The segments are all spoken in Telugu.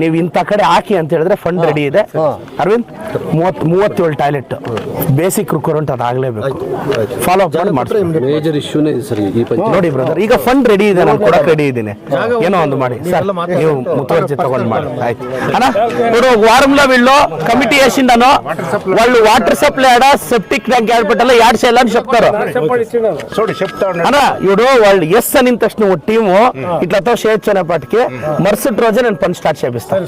ನೀವು ಇಂಥ ಕಡೆ ಹಾಕಿ ಅಂತ ಹೇಳಿದ್ರೆ ಫಂಡ್ ರೆಡಿ ಇದೆ. ಅರವಿಂದ್ ಮೂವತ್ ಮೂವತ್ತೇಳು ಟಾಯ್ಲೆಟ್ ಬೇಸಿಕ್ ರಿಕ್ವೈರ್ಮೆಂಟ್ ಅದಾಗಲೇಬೇಕು. ಫಾಲೋ ಅಪ್ ಮಾಡಿ ನೋಡಿ ಬ್ರದರ್ ಈಗ ಫಂಡ್ ರೆಡಿ ಇದೆ ನಾನು ಕೊಡಕ್ ರೆಡಿ ಇದ್ದೀನಿ. ಏನೋ ಒಂದು ಮಾಡಿ. ನೀವು ಮುತುವರ್ಜಿ ತಗೊಂಡು ಮಾಡಿ. ಆಯ್ತು. ಅಣ್ಣ ನೋಡು ವಾರ್ಮ್ಲ ಬಿಳ್ಳು ಕಮಿಟಿ ಎಷ್ಟಿಂದನೋ ವಾಳ್ಳು ವಾಟರ್ ಸಪ್ಲೈ ಅಡ ಸೆಪ್ಟಿಕ್ ಟ್ಯಾಂಕ್ ಹೇಳ್ಬಿಟ್ಟಲ್ಲ ಎರಡು ಸೈ ಎಲ್ಲಾನು ಶಪ್ತಾರ? ಅಣ್ಣ ಇವರು ವಾಳ್ ಎಸ್ ಅನ್ನಿಂದ ತಕ್ಷಣ ಟೀಮು ಇಟ್ಲತ್ತೋ ಶೇತ್ ಚನ್ನ ಪಾಟಿಗೆ ಮರ್ಸಿಟ್ ರೋಜೆ ನನ್ನ ಪಂಚ್ ಸ್ಟಾರ್ಟ್ చేపిస్తాం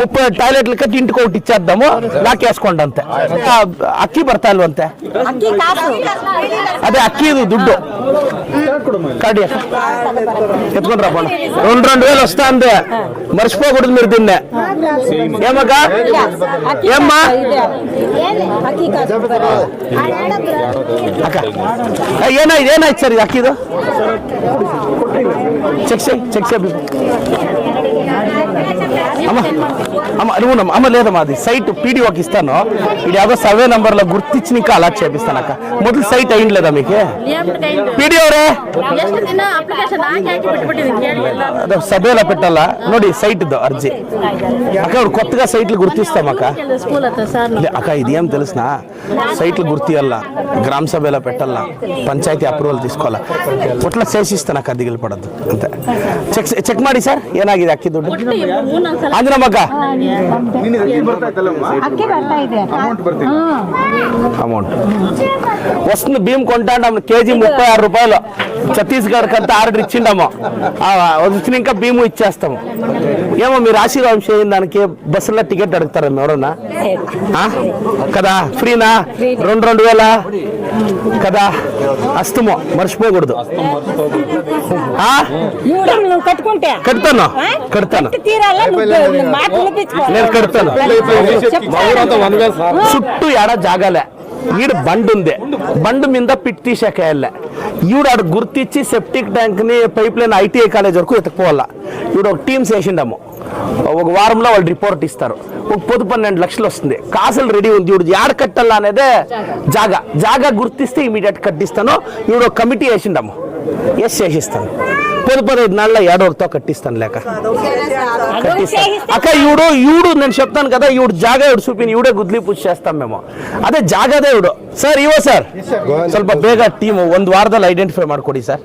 ముప్పై టాయిలెట్లు కట్టి ఇంటికి ఒకటి ఇచ్చేద్దాము లాకేసుకోండి అంతే. అక్కి పడతాలు అంతే. అదే అక్కి దుడ్డు. ఎత్తుకుంటారా రెండు రెండు వేలు వస్తా అంతే మర్చిపోకూడదు మీరు దీన్నే. ఏమక్క? ఏమ్మా? అక్క. ఏనా ఇదేనా ఇచ్చారు అక్కీదు? చెక్ చెక్ చెప్పి ไม่ได้ใช่ไหม అమ్మ అమ్మ నువ్వు నమ్మ- అమ్మ లేదమ్మా అది సైట్ పీడిఓకి ఇస్తాను ఇది యాదో సర్వే నంబర్లో గుర్తించి నీకు అలాట్ చేపిస్తాను అక్క మొదలు సైట్ అయింది లేదా మీకు ಪೀಡಿಯೋ ಅವರೇ ಎಷ್ಟು ದಿನ ಅಪ್ಲಿಕೇಶನ್ ಹಾಕಿ ಹಾಕಿ ಬಿಟ್ಬಿಟ್ಟಿದ್ದೀನಿ ಕೇಳಿ ಎಲ್ಲ అదే సభ్యుల పెట్టాలా ನೋಡಿ సైట్ అర్జీ అక్క ఇప్పుడు కొత్తగా సైట్లు గుర్తిస్తాం అక్క ಸ್ಕೂಲ್ ಹತ್ರ ಸರ್ లే, అక్క ఇది ఏం తెలుసునా సైట్లు గుర్తియాల గ్రామ సభలో పెట్టాలా పంచాయతీ అప్రూవల్ తీసుకోవాలా ಒಟ್ಲ ಸೇರಿಸಿಸ್ತಾನೆ ಅಕ್ಕ ದಿಗಿಲ್ ಪಡೋದು ಅಂತ ಚೆಕ್ ಚೆಕ್ ಮಾಡಿ ಸರ್ ಏನಾಗಿದೆ ಅಕ್ಕಿ ದುಡ್ಡು ಮೂರ್ನಾಲ್ಕು ಸಲ ಅಮೌಂಟ್ ಬರ್ತೀನಿ ಅಮೌಂಟ್ వస్తుంది బియ్యం కొంటాంటాము కేజీ ముప్పై ఆరు రూపాయలు. ఛత్తీస్గఢ్ కంతా ఆర్డర్ ఇచ్చిండమ్మా. వచ్చిన ఇంకా బియ్యం ఇచ్చేస్తాము ఏమో మీరు ఆశీర్వాదం చేయండి దానికి బస్సులో టికెట్ అడుగుతారా ఎవరన్నా? కదా ఫ్రీనా? రెండు రెండు వేల? కదా అస్తమో మర్చిపోకూడదు. కడతాను. కడతాను. నేను కడతాను. చుట్టూ ఏడా జాగాలే. ఈడ బండి ఉంది. బండి మీద పిట్ తీసేకేయాలే ఈవిడ ఆడ గుర్తిచ్చి సెప్టిక్ ట్యాంక్ని పైప్ లైన్ ఐటీఐ కాలేజ్ వరకు ఎత్తుకోవాలా ఈవిడ ఒక టీమ్స్ వేసిండము ఒక వారంలో వాళ్ళు రిపోర్ట్ ఇస్తారు. ఒక పొద్దు పన్నెండు లక్షలు వస్తుంది. కాసులు రెడీ ఉంది. ఈవిడ యాడ కట్టాలా అనేదే జాగా. జాగా గుర్తిస్తే ఇమీడియట్ కట్టిస్తాను. ఈవిడ ఒక కమిటీ వేసిండము ఎస్ చేసిస్తాను. పొద్దు పదహైదు నెలల ఏడవరితో కట్టిస్తాను లేక కట్టిస్తాను అక్క ఈవిడు ఈవిడు నేను చెప్తాను కదా ఈవిడు జాగా ఈవిడు చూపిన ఈవిడే గుద్లి పూజ చేస్తాం మేము ಅದೇ ಜಾಗದೇ ಇವ್ಡು ಸರ್ ಇವ ಸರ್ ಸ್ವಲ್ಪ ಬೇಗ ಟೀಮ್ ಒಂದು ವಾರದಲ್ಲಿ ಐಡೆಂಟಿಫೈ ಮಾಡ್ಕೊಡಿ ಸರ್